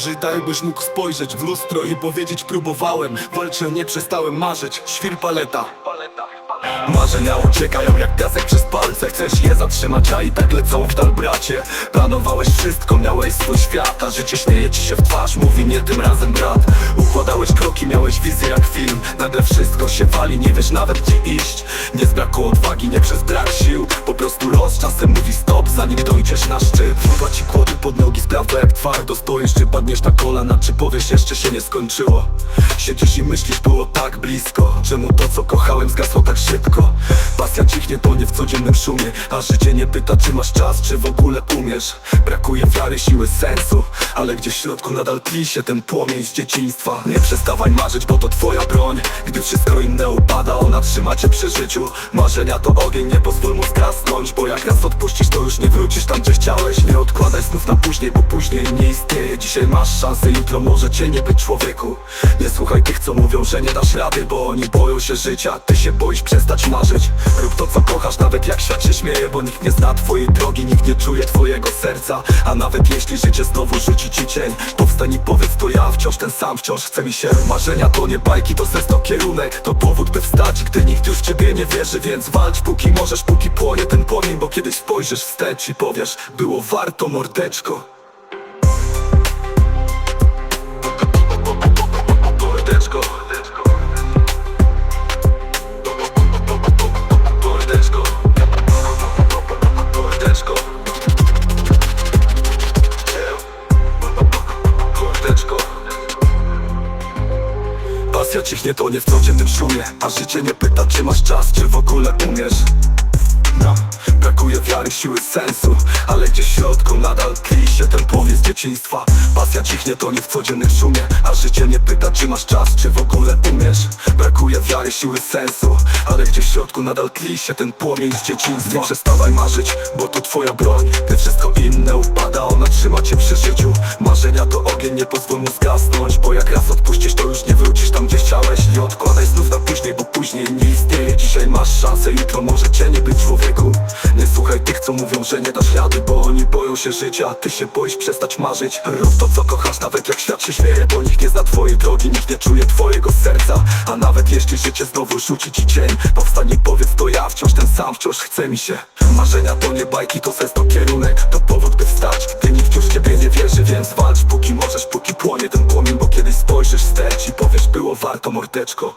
Żyj tak jakbyś mógł spojrzeć w lustro i powiedzieć próbowałem. Walczę, nie przestałem marzyć, świr paleta. Marzenia uciekają jak piasek przez palce. Chcesz je zatrzymać, a i tak lecą w dal bracie. Planowałeś wszystko, miałeś swój świat A życie śmieje ci się w twarz, mówi nie tym razem brat. Układałeś kroki, miałeś wizję jak film. Nagle wszystko się wali, nie wiesz nawet gdzie iść. Nie zbrakło odwagi, nie przez brak sił. Po prostu los czasem mówi stop, zanim dojdziesz na szczyt. Wpływa ci kłody pod nogi, sprawdza jak twardo stoisz Czy padniesz na kolana, czy powiesz jeszcze się nie skończyło? Siedzisz i myślisz, było tak blisko Czemu to co kochałem zgasło tak szybko? Pasja cichnie tonie w codziennym szumie A życie nie pyta czy masz czas, czy w ogóle umiesz? Brakuje wiary, siły, sensu Ale gdzieś w środku nadal tli się ten płomień z dzieciństwa. Nie przestawaj marzyć, bo to twoja broń. Gdy wszystko inne upada, ona trzyma cię przy życiu. Marzenia to ogień, nie pozwól mu zgasnąć Bo jak raz odpuścisz, to już nie wrócisz tam gdzie chciałeś. Nie odkładaj snów na później, bo później nie istnieje Dzisiaj masz szansę, jutro może cię nie być człowieku. Nie słuchaj tych, co mówią, że nie dasz rady Bo oni boją się życia, ty się boisz przestać marzyć. Rób to, co kochasz, nawet jak świat się śmieje Bo nikt nie zna twojej drogi, nikt nie czuje twojego serca. A nawet jeśli życie znowu rzuci ci cień Powstań i powiedz, to ja wciąż ten sam, wciąż. Chce mi się Marzenia to nie bajki, to sens, to kierunek. To powód, by wstać, gdy nikt już w ciebie nie wierzy. Więc walcz, póki możesz, póki płonie ten płomień Bo kiedyś spojrzysz wstecz i powiesz, było warto mordeczko Pasja cichnie to nie w codziennym szumie. A życie nie pyta czy masz czas, czy w ogóle umiesz. No. Brakuje wiary, siły, sensu. Ale gdzieś w środku nadal tli się ten płomień z dzieciństwa. Pasja cichnie to nie w codziennym szumie. A życie nie pyta czy masz czas, czy w ogóle umiesz. Brakuje wiary, siły, sensu. Ale gdzieś w środku nadal tli się ten płomień z dzieciństwa. Nie przestawaj marzyć, bo to twoja broń. Gdy wszystko inne upada, ona trzyma cię przy życiu. Marzenia to ogień, nie pozwól mu zgasnąć Bo jak raz cię nie być człowieku. Nie słuchaj tych, co mówią, że nie dasz rady Bo oni boją się życia, ty się boisz przestać marzyć. Rób to, co kochasz, nawet jak świat się śmieje Bo nikt nie zna twojej drogi, nikt nie czuje twojego serca. A nawet jeśli życie znowu rzuci ci cień Powstań i powiedz, to ja wciąż ten sam, wciąż chce mi się. Marzenia to nie bajki, to sens, to kierunek To powód, by wstać, gdy nikt już ciebie nie wierzy Więc walcz, póki możesz, póki płonie ten płomień Bo kiedyś spojrzysz wstecz i powiesz, było warto mordeczko